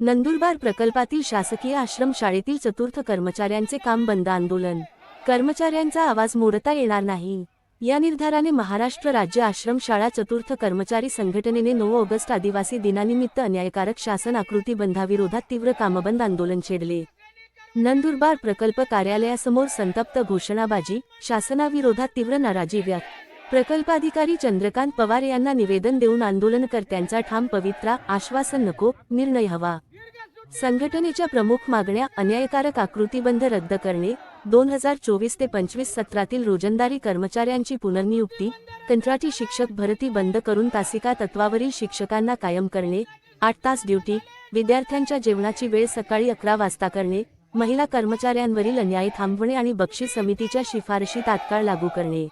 नंदुरबार प्रकल्पातील शासकीय आश्रमशाळेतील चतुर्थ कर्मचाऱ्यांचे काम बंद आंदोलन. कर्मचाऱ्यांचा आवाज मोडता येणार नाही. या निर्धाराने महाराष्ट्र राज्य आश्रमशाळा चतुर्थ कर्मचारी संघटनेने नऊ ऑगस्ट आदिवासी दिनानिमित्त अन्यायकारक शासन आकृती बंधाविरोधात तीव्र कामबंद आंदोलन छेडले. नंदुरबार प्रकल्प कार्यालयासमोर संतप्त घोषणाबाजी शासनाविरोधात तीव्र नाराजी व्यक्त प्रकल्पाधिकारी चंद्रकांत पवार यांना निवेदन देऊन आंदोलनकर्त्यांचा ठाम पवित्रा आश्वासन नको निर्णय हवा. संघटनेच्या प्रमुख मागण्या अन्यायकारक आकृतीबंध रद्द करणे दोन हजार चोवीस ते पंचवीस सत्रातील रोजंदारी कर्मचाऱ्यांची पुनर्नियुक्ती कंत्राटी शिक्षक भरती बंद करून तासिका तत्वावरील शिक्षकांना कायम करणे आठ तास ड्युटी विद्यार्थ्यांच्या जेवणाची वेळ सकाळी अकरा वाजता करणे महिला कर्मचाऱ्यांवरील अन्याय थांबवणे आणि बक्षीस समितीच्या शिफारशी तात्काळ लागू करणे.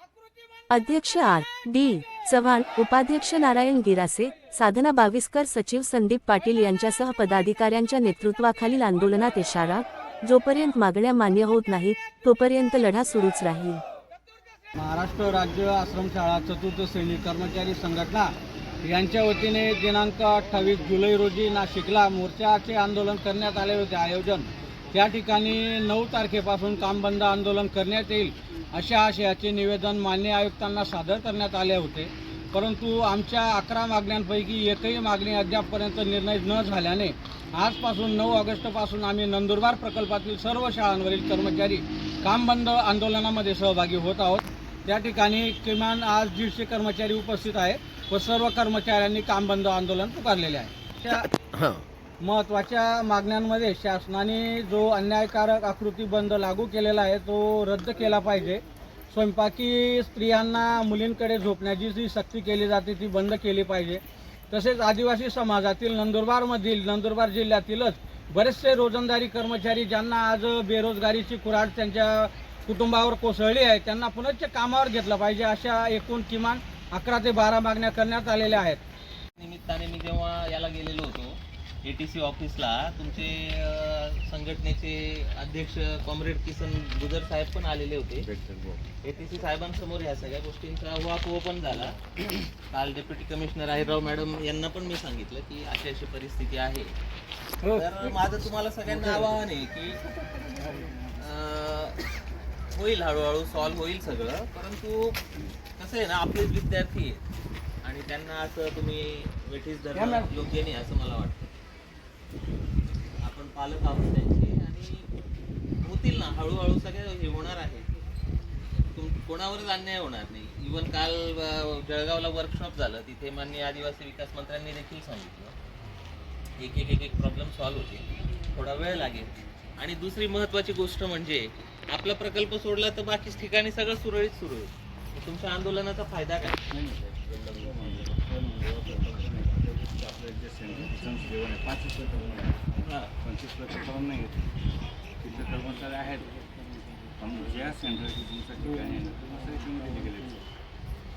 अध्यक्ष आर. डी. चव्हाण उपाध्यक्ष नारायण गिरासे साधना बाविस्कर सचिव संदीप पाटील यांच्यासह पदाधिकाऱ्यांच्या नेतृत्वाखालील आंदोलनात इशारा जोपर्यंत मागण्या मान्य होत नाहीत तोपर्यंत लढा सुरूच राहील. महाराष्ट्र राज्य आश्रमशाळा चतुर्थ श्रेणी कर्मचारी संघटना यांच्या वतीने दिनांक अठ्ठावीस जुलै रोजी नाशिकला मोर्चाचे आंदोलन करण्यात आले होते. आयोजन. त्या ठिकाणी नऊ तारखेपासून काम बंद आंदोलन करण्यात येईल. अशा आशयाचे निवेदन मान्य आयुक्तांना सादर करण्यात आले होते. परंतु आमच्या अकरा मागण्यांपैकी एकही मागणी अद्यापपर्यंत निर्णय न झाल्याने आजपासून नऊ ऑगस्टपासून आम्ही नंदुरबार प्रकल्पातील सर्व शाळांवरील कर्मचारी काम बंद आंदोलनामध्ये सहभागी होत आहोत. त्या ठिकाणी किमान आज दीडशे कर्मचारी उपस्थित आहे व सर्व कर्मचाऱ्यांनी काम बंद आंदोलन पुकारलेले आहे. त्या महत्त्वाच्या मागण्यांमध्ये शासनाने जो अन्यायकारक आकृती बंद लागू केलेला आहे तो रद्द केला पाहिजे. स्वयंपाकी स्त्रियांना मुलींकडे झोपण्याची जी सक्ती केली जाते ती बंद केली पाहिजे. तसेच आदिवासी समाजातील नंदुरबारमधील नंदुरबार जिल्ह्यातीलच बरेचसे रोजंदारी कर्मचारी ज्यांना आज बेरोजगारीची कुऱ्हाड त्यांच्या कुटुंबावर कोसळली आहे त्यांना पुनश्च कामावर घेतलं पाहिजे अशा एकूण किमान अकरा ते बारा मागण्या करण्यात आलेल्या आहेत. निमित्ताने मी जेव्हा याला गेले ए टी सी ऑफिसला तुमचे अ, संघटनेचे अध्यक्ष कॉम्रेड किसन गुजर साहेब पण आलेले होते. ए टी सी साहेबांसमोर ह्या सगळ्या गोष्टींचा उहापोह पण झाला. काल डेप्युटी कमिशनर আহিरराव मॅडम यांना पण मी सांगितलं की अशी अशी परिस्थिती आहे. तर माझं तुम्हाला सगळ्यांना आवाहन आहे की अ, होईल हळूहळू सॉल्व्ह होईल सगळं. परंतु कसं आहे ना आपलेच विद्यार्थी आहेत. आणि त्यांना असं तुम्ही वेठीस धरणं योग्य नाही असं मला वाटतं. आपण पालक आहोत त्यांचे आणि होतील ना हळूहळू सगळे हे होणार आहे. तुम कोणावरच अन्याय होणार नाही. इवन काल जळगावला वर्कशॉप झालं तिथे माननीय आदिवासी विकास मंत्र्यांनी देखील सांगितलं. एक एक एक एक प्रॉब्लेम सॉल्व्ह होते. थोडा वेळ लागेल. आणि दुसरी महत्वाची गोष्ट म्हणजे आपला प्रकल्प सोडला तर बाकीच ठिकाणी सगळं सुरळीत सुरू होईल तुमच्या आंदोलनाचा फायदा काय? हां. पंचवीस टक्के करून नाही घेत. तिथले कर्मचारी आहेत. पण ज्या तुमच्या ठिकाणी आहे दिले गेले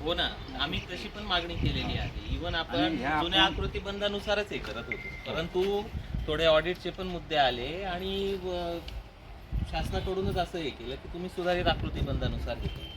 हो ना. आम्ही तशी पण मागणी केलेली आहे. इवन आपण जुन्या आकृती बंधानुसारच हे करत होतो. परंतु थोडे ऑडिटचे पण मुद्दे आले आणि शासनाकडूनच असं हे केलं की तुम्ही सुधारित आकृती बंधानुसार हे करा.